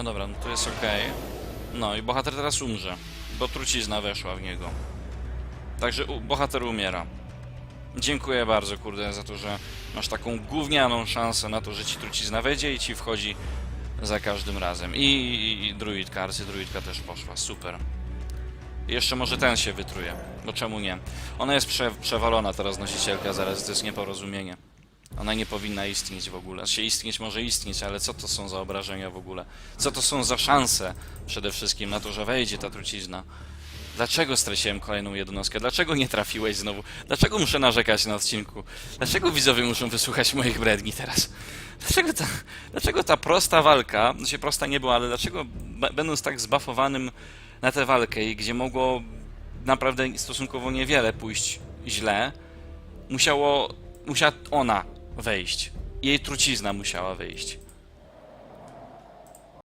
No dobra, no to jest okej. No i bohater teraz umrze, bo trucizna weszła w niego. Także bohater umiera. Dziękuję bardzo, kurde, za to, że masz taką gównianą szansę na to, że ci trucizna wejdzie i ci wchodzi za każdym razem. I, i, i druidka, arcydruidka też poszła, super. Jeszcze może ten się wytruje, bo czemu nie? Ona jest prze, przewalona teraz, nosicielka, zaraz to jest nieporozumienie. Ona nie powinna istnieć w ogóle. Się istnieć może istnieć, ale co to są za obrażenia w ogóle? Co to są za szanse przede wszystkim na to, że wejdzie ta trucizna? Dlaczego straciłem kolejną jednostkę? Dlaczego nie trafiłeś znowu? Dlaczego muszę narzekać na odcinku? Dlaczego widzowie muszą wysłuchać moich bredni teraz? Dlaczego ta, dlaczego ta prosta walka, znaczy prosta nie była, ale dlaczego będąc tak zbafowanym na tę walkę i gdzie mogło naprawdę stosunkowo niewiele pójść źle, musiało, musiała ona wejść. Jej trucizna musiała wyjść.